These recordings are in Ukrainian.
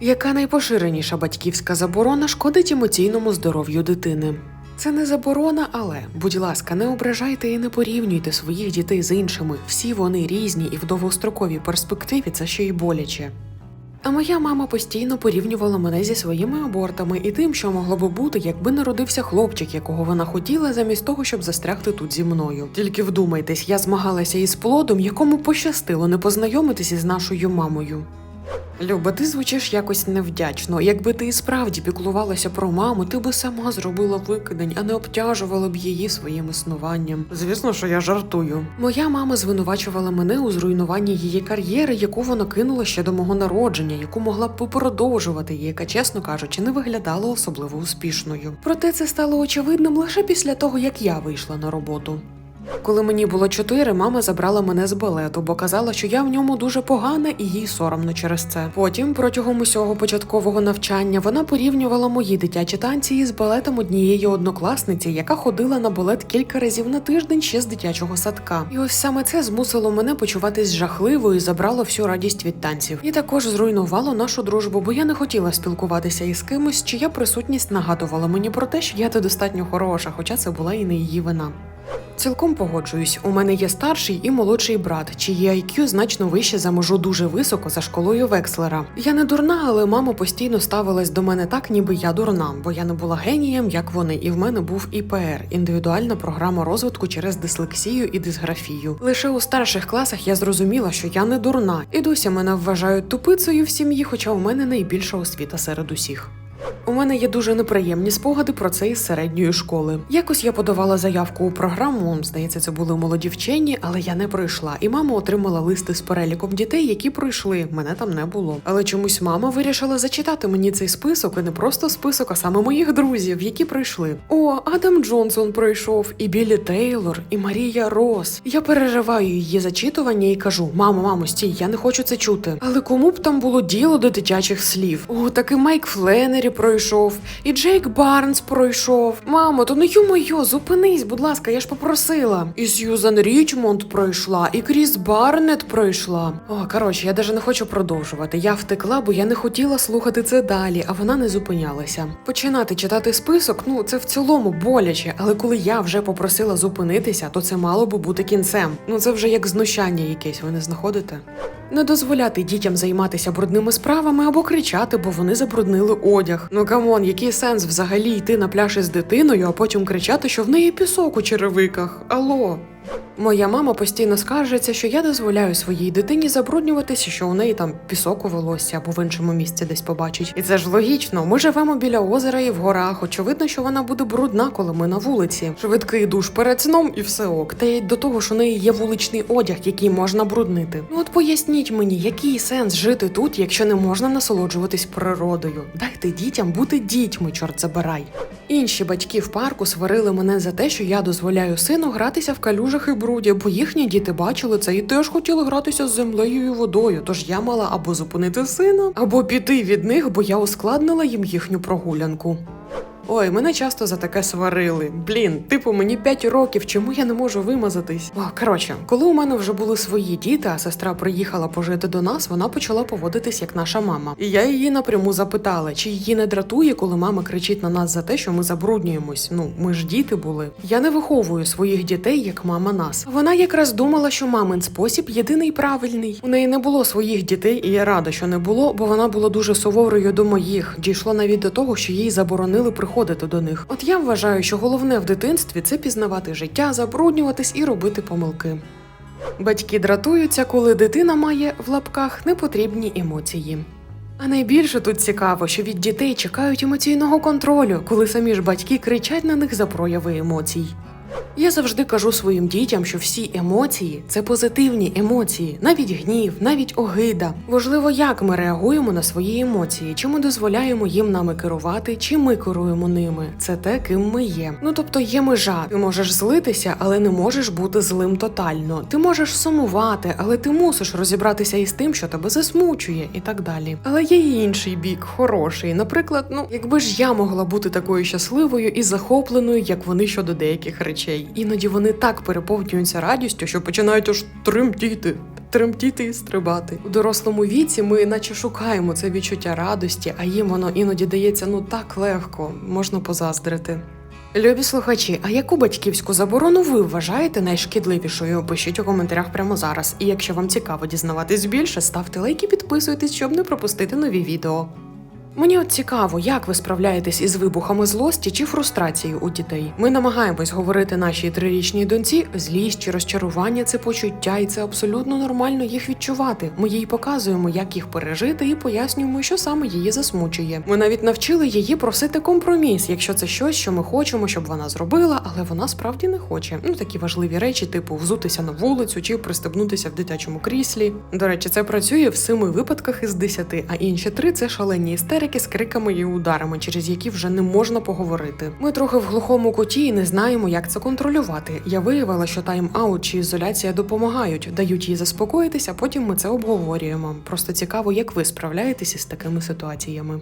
Яка найпоширеніша батьківська заборона шкодить емоційному здоров'ю дитини? Це не заборона, але, будь ласка, не ображайте і не порівнюйте своїх дітей з іншими. Всі вони різні і в довгостроковій перспективі це ще й боляче. А моя мама постійно порівнювала мене зі своїми абортами і тим, що могло би бути, якби народився хлопчик, якого вона хотіла, замість того, щоб застрягти тут зі мною. Тільки вдумайтесь, я змагалася із плодом, якому пощастило не познайомитися із нашою мамою. Люба, ти звучиш якось невдячно. Якби ти і справді піклувалася про маму, ти би сама зробила викидень, а не обтяжувала б її своїм існуванням. Звісно, що я жартую. Моя мама звинувачувала мене у зруйнуванні її кар'єри, яку вона кинула ще до мого народження, яку могла б продовжувати, і яка, чесно кажучи, не виглядала особливо успішною. Проте це стало очевидним лише після того, як я вийшла на роботу. Коли мені було чотири, мама забрала мене з балету, бо казала, що я в ньому дуже погана і їй соромно через це. Потім, протягом усього початкового навчання, вона порівнювала мої дитячі танці із балетом однієї однокласниці, яка ходила на балет кілька разів на тиждень ще з дитячого садка. І ось саме це змусило мене почуватись жахливою і забрало всю радість від танців. І також зруйнувало нашу дружбу, бо я не хотіла спілкуватися із кимось, чия присутність нагадувала мені про те, що я недостатньо хороша, хоча це була і не її вина. Цілком погоджуюсь. У мене є старший і молодший брат, чиї IQ значно вище за межу дуже високо за школою Векслера. Я не дурна, але мама постійно ставилась до мене так, ніби я дурна, бо я не була генієм, як вони, і в мене був ІПР індивідуальна програма розвитку через дислексію і дисграфію. Лише у старших класах я зрозуміла, що я не дурна, і досі мене вважають тупицею в сім'ї, хоча у мене найбільша освіта серед усіх. У мене є дуже неприємні спогади про це із середньої школи. Якось я подавала заявку у програму, здається, це були молоді вчені, але я не пройшла. І мама отримала листи з переліком дітей, які пройшли. Мене там не було. Але чомусь мама вирішила зачитати мені цей список, і не просто список, а саме моїх друзів, які пройшли. О, Адам Джонсон пройшов, і Білі Тейлор, і Марія Рос. Я перериваю її зачитування і кажу: мамо, мамо, стій, я не хочу це чути. Але кому б там було діло до дитячих слів? О, таки Майк Фленері пройшов, і Джейк Барнс пройшов. Мамо, то не ю-моє, зупинись, будь ласка, я ж попросила. І Сьюзан Річмонд пройшла, і Кріс Барнет пройшла. О, коротше, я даже не хочу продовжувати. Я втекла, бо я не хотіла слухати це далі, а вона не зупинялася. Починати читати список, ну це в цілому боляче, але коли я вже попросила зупинитися, то це мало би бути кінцем. Ну це вже як знущання якесь, ви не знаходите? Не дозволяти дітям займатися брудними справами або кричати, бо вони забруднили одяг. Ну камон, який сенс взагалі йти на пляж із дитиною, а потім кричати, що в неї пісок у черевиках. Алло. Моя мама постійно скаржиться, що я дозволяю своїй дитині забруднюватися, що у неї там пісок у волосся або в іншому місці десь побачить. І це ж логічно. Ми живемо біля озера і в горах. Очевидно, що вона буде брудна, коли ми на вулиці. Швидкий душ перед сном і все ок. Та й до того, що у неї є вуличний одяг, який можна бруднити. Ну от поясніть мені, який сенс жити тут, якщо не можна насолоджуватись природою. Дайте дітям бути дітьми, чорт забирай. Інші батьки в парку сварили мене за те, що я дозволяю сину гратися в калюжах і бруді, бо їхні діти бачили це і теж хотіли гратися з землею і водою. Тож я мала або зупинити сина, або піти від них, бо я ускладнила їм їхню прогулянку. Ой, мене часто за таке сварили. Блін, типу, мені 5 років, чому я не можу вимазатись? О, коротше, коли у мене вже були свої діти, а сестра приїхала пожити до нас, вона почала поводитись як наша мама. І я її напряму запитала, чи її не дратує, коли мама кричить на нас за те, що ми забруднюємось. Ну, ми ж діти були. Я не виховую своїх дітей, як мама нас. Вона якраз думала, що мамин спосіб єдиний правильний. У неї не було своїх дітей, і я рада, що не було, бо вона була дуже суворою до моїх. Дійшло навіть до того, що їй заборонили приходити до них. От я вважаю, що головне в дитинстві це пізнавати життя, забруднюватись і робити помилки. Батьки дратуються, коли дитина має в лапках непотрібні емоції. А найбільше тут цікаво, що від дітей чекають емоційного контролю, коли самі ж батьки кричать на них за прояви емоцій. Я завжди кажу своїм дітям, що всі емоції це позитивні емоції, навіть гнів, навіть огида. Важливо, як ми реагуємо на свої емоції, чи ми дозволяємо їм нами керувати, чи ми керуємо ними. Це те, ким ми є. Ну тобто є межа. Ти можеш злитися, але не можеш бути злим тотально. Ти можеш сумувати, але ти мусиш розібратися із тим, що тебе засмучує, і так далі. Але є і інший бік, хороший. Наприклад, ну якби ж я могла бути такою щасливою і захопленою, як вони щодо деяких речей. Іноді вони так переповнюються радістю, що починають аж тремтіти. тремтіти і стрибати. У дорослому віці ми наче шукаємо це відчуття радості, а їм воно іноді дається ну так легко, можна позаздрити. Любі слухачі, а яку батьківську заборону ви вважаєте найшкідливішою? Пишіть у коментарях прямо зараз. І якщо вам цікаво дізнаватись більше, ставте лайк і підписуйтесь, щоб не пропустити нові відео. Мені от цікаво, як ви справляєтесь із вибухами злості чи фрустрацією у дітей. Ми намагаємось говорити нашій трирічній доньці, злість чи розчарування це почуття, і це абсолютно нормально їх відчувати. Ми їй показуємо, як їх пережити, і пояснюємо, що саме її засмучує. Ми навіть навчили її просити компроміс, якщо це щось, що ми хочемо, щоб вона зробила, але вона справді не хоче. Ну такі важливі речі, типу взутися на вулицю чи пристебнутися в дитячому кріслі. До речі, це працює в семи випадках із десяти, а інші три це шалені істерики з криками і ударами, через які вже не можна поговорити. Ми трохи в глухому куті і не знаємо, як це контролювати. Я виявила, що тайм-аут чи ізоляція допомагають, дають їй заспокоїтися, потім ми це обговорюємо. Просто цікаво, як ви справляєтеся з такими ситуаціями.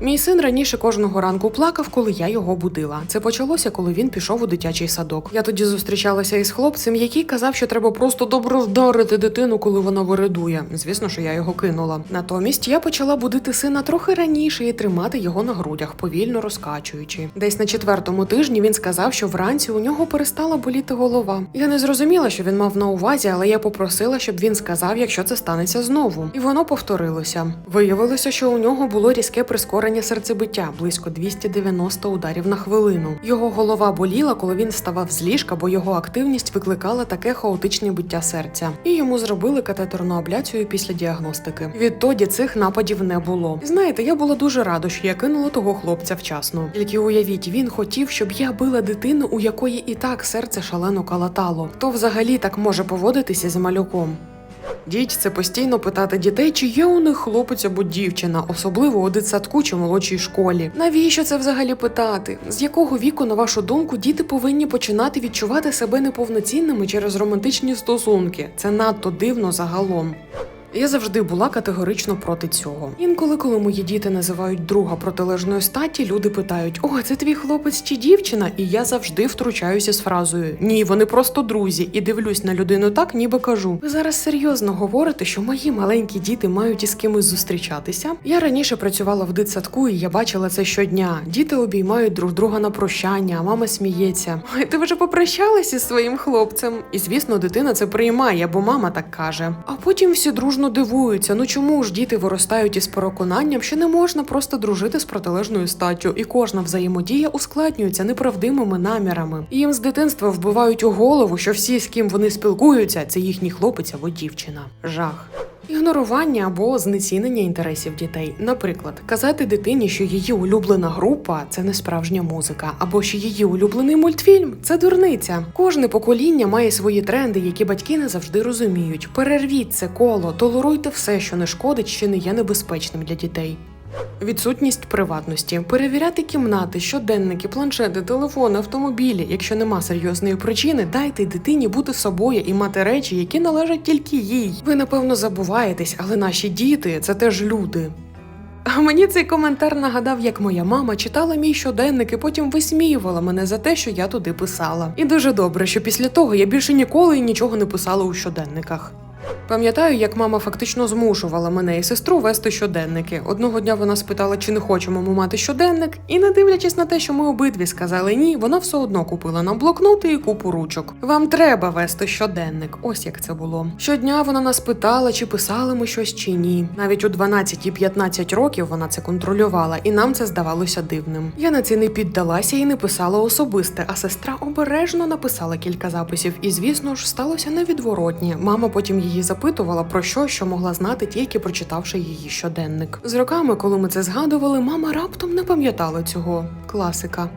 Мій син раніше кожного ранку плакав, коли я його будила. Це почалося, коли він пішов у дитячий садок. Я тоді зустрічалася із хлопцем, який казав, що треба просто добре вдарити дитину, коли вона виридує. Звісно, що я його кинула. Натомість я почала будити сина трохи раніше і тримати його на грудях, повільно розкачуючи. Десь на четвертому тижні він сказав, що вранці у нього перестала боліти голова. Я не зрозуміла, що він мав на увазі, але я попросила, щоб він сказав, якщо це станеться знову. І воно повторилося. Виявилося, що у нього було різке прискорення серцебиття, близько 290 ударів на хвилину. Його голова боліла, коли він вставав з ліжка, бо його активність викликала таке хаотичне биття серця. І йому зробили катетерну абляцію після діагностики. Відтоді цих нападів не було. Знаєте, я була дуже рада, що я кинула того хлопця вчасно. Тільки уявіть, він хотів, щоб я била дитину, у якої і так серце шалено калатало. Хто взагалі так може поводитися з малюком? Діть це постійно питати дітей, чи є у них хлопець або дівчина, особливо у дитсадку чи молодшій школі. Навіщо це взагалі питати? З якого віку, на вашу думку, діти повинні починати відчувати себе неповноцінними через романтичні стосунки? Це надто дивно загалом. Я завжди була категорично проти цього. Інколи, коли мої діти називають друга протилежної статі, люди питають: О, це твій хлопець чи дівчина? І я завжди втручаюся з фразою Ні, вони просто друзі, і дивлюсь на людину так, ніби кажу. Ви зараз серйозно говорите, що мої маленькі діти мають із кимось зустрічатися? Я раніше працювала в дитсадку, і я бачила це щодня. Діти обіймають друг друга на прощання, а мама сміється. Ой, ти вже попрощалася зі своїм хлопцем? І звісно, дитина це приймає, бо мама так каже. А потім всі дружно дивуються. Ну чому ж діти виростають із переконанням, що не можна просто дружити з протилежною статтю, і кожна взаємодія ускладнюється неправдимими намірами. Їм з дитинства вбивають у голову, що всі, з ким вони спілкуються, це їхній хлопець або дівчина. Жах. Ігнорування або знецінення інтересів дітей. Наприклад, казати дитині, що її улюблена група це не справжня музика, або що її улюблений мультфільм це дурниця. Кожне покоління має свої тренди, які батьки не завжди розуміють. Перервіть це коло, толеруйте все, що не шкодить чи не є небезпечним для дітей. Відсутність приватності, перевіряти кімнати, щоденники, планшети, телефони, автомобілі. Якщо нема серйозної причини, дайте дитині бути собою і мати речі, які належать тільки їй. Ви напевно забуваєтесь, але наші діти це теж люди. А мені цей коментар нагадав, як моя мама читала мій щоденник і потім висміювала мене за те, що я туди писала. І дуже добре, що після того я більше ніколи нічого не писала у щоденниках. Пам'ятаю, як мама фактично змушувала мене і сестру вести щоденники. Одного дня вона спитала, чи не хочемо ми мати щоденник, і не дивлячись на те, що ми обидві сказали ні, вона все одно купила нам блокноти і купу ручок. Вам треба вести щоденник. Ось як це було. Щодня вона нас питала, чи писали ми щось чи ні. Навіть у 12 і 15 років вона це контролювала, і нам це здавалося дивним. Я на це не піддалася і не писала особисте, а сестра обережно написала кілька записів. І звісно ж сталося невідворотні. Мама потім її запитувала про що, що могла знати, тільки прочитавши її щоденник. З роками, коли ми це згадували, мама раптом не пам'ятала цього. Класика.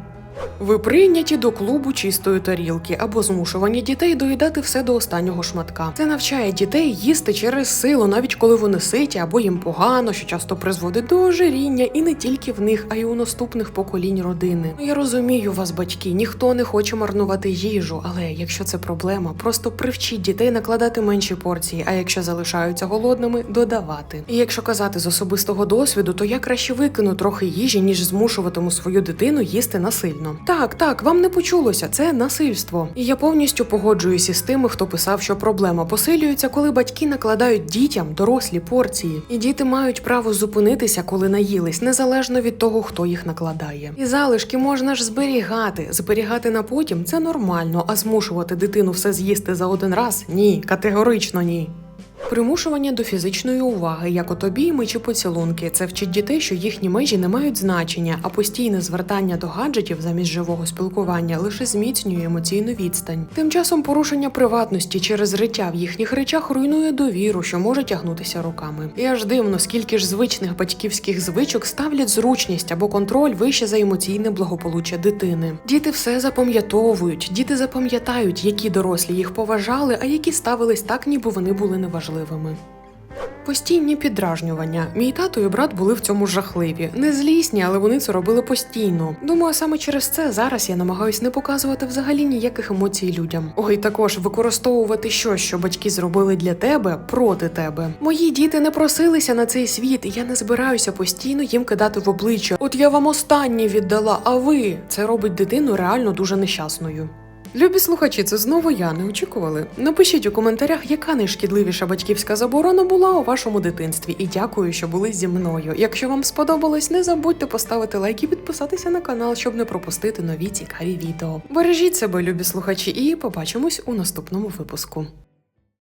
Ви прийняті до клубу чистої тарілки або змушувані дітей доїдати все до останнього шматка. Це навчає дітей їсти через силу, навіть коли вони ситі або їм погано, що часто призводить до ожиріння, і не тільки в них, а й у наступних поколінь родини. Ну, Я розумію вас, батьки, ніхто не хоче марнувати їжу, але якщо це проблема, просто привчіть дітей накладати менші порції, а якщо залишаються голодними, додавати. І якщо казати з особистого досвіду, то я краще викину трохи їжі, ніж змушуватиму свою дитину їсти насильно. Потрібно. Так, так, вам не почулося, це насильство. І я повністю погоджуюся з тими, хто писав, що проблема посилюється, коли батьки накладають дітям дорослі порції, і діти мають право зупинитися, коли наїлись, незалежно від того, хто їх накладає. І залишки можна ж зберігати. Зберігати на потім це нормально, а змушувати дитину все з'їсти за один раз ні, категорично ні. Примушування до фізичної уваги, як от обійми чи поцілунки, це вчить дітей, що їхні межі не мають значення, а постійне звертання до гаджетів замість живого спілкування лише зміцнює емоційну відстань. Тим часом порушення приватності через риття в їхніх речах руйнує довіру, що може тягнутися руками. І аж дивно, скільки ж звичних батьківських звичок ставлять зручність або контроль вище за емоційне благополуччя дитини. Діти все запам'ятовують, діти запам'ятають, які дорослі їх поважали, а які ставились так, ніби вони були неважливими. Постійні підражнювання. Мій тато і брат були в цьому жахливі. Не злісні, але вони це робили постійно. Думаю, саме через це зараз я намагаюсь не показувати взагалі ніяких емоцій людям. Ой, також використовувати щось, що батьки зробили для тебе проти тебе. Мої діти не просилися на цей світ, і я не збираюся постійно їм кидати в обличчя. От я вам останнє віддала, а ви це робить дитину реально дуже нещасною. Любі слухачі, це знову я не очікували. Напишіть у коментарях, яка найшкідливіша батьківська заборона була у вашому дитинстві, і дякую, що були зі мною. Якщо вам сподобалось, не забудьте поставити лайк і підписатися на канал, щоб не пропустити нові цікаві відео. Бережіть себе, любі слухачі, і побачимось у наступному випуску.